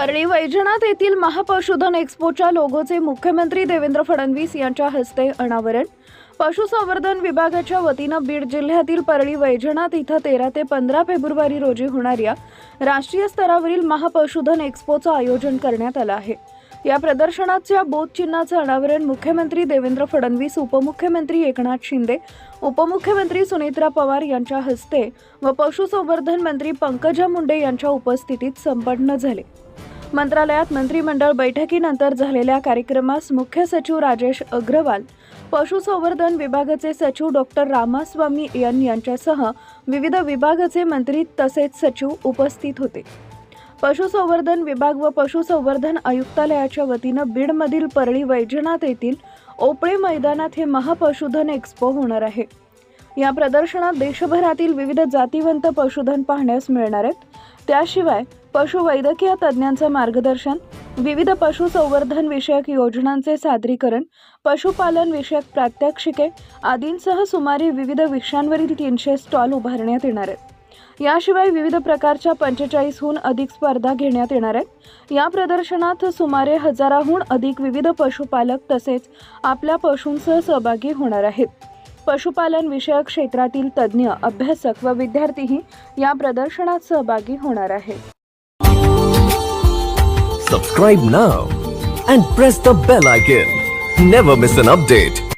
परळी वैजनाथ येथील महापशुधन एक्स्पोच्या लोगोचे मुख्यमंत्री देवेंद्र फडणवीस यांच्या हस्ते अनावरण. पशुसंवर्धन विभागाच्या वतीनं बीड जिल्ह्यातील परळी वैजनाथ इथं तेरा ते पंधरा फेब्रुवारी रोजी होणाऱ्या राष्ट्रीय स्तरावरील महापशुधन एक्स्पोचं आयोजन करण्यात आलं आहे. या प्रदर्शनाच्या बोधचिन्हाचं अनावरण मुख्यमंत्री देवेंद्र फडणवीस उपमुख्यमंत्री एकनाथ शिंदे उपमुख्यमंत्री सुनेत्रा पवार यांच्या हस्ते व पशुसंवर्धन मंत्री पंकजा मुंडे यांच्या उपस्थितीत संपन्न झाले. मंत्रालयात मंत्रिमंडळ बैठकीनंतर झालेल्या कार्यक्रमास मुख्य सचिव राजेश अग्रवाल पशुसंवर्धन विभागाचे सचिव डॉक्टर रामास्वामी एन यांच्यासह विविध विभागाचे मंत्री तसेच सचिव उपस्थित होते. पशुसंवर्धन विभाग व पशुसंवर्धन आयुक्तालयाच्या वतीनं बीडमधील परळी वैजनाथ येथील ओपळे मैदानात हे महापशुधन एक्स्पो होणार आहे. या प्रदर्शनात देशभरातील विविध जातीवंत पशुधन पाहण्यास मिळणार आहेत. त्याशिवाय पशुवैद्यकीय तज्ज्ञांचं मार्गदर्शन विविध पशुसंवर्धन विषयक योजनांचे सादरीकरण पशुपालन विषयक प्रात्यक्षिके आदींसह सुमारे विविध विषयांवरील तीनशे स्टॉल उभारण्यात येणार आहेत. याशिवाय विविध प्रकारच्या पंचेचाळीसहून अधिक स्पर्धा घेण्यात येणार आहेत. या प्रदर्शनात सुमारे हजाराहून अधिक विविध पशुपालक तसेच आपल्या पशूंसह सहभागी होणार आहेत. पशुपालन विषयक क्षेत्रातील तज्ज्ञ अभ्यासक व विद्यार्थीही या प्रदर्शनात सहभागी होणार आहेत Subscribe now and press the bell icon. Never miss an update.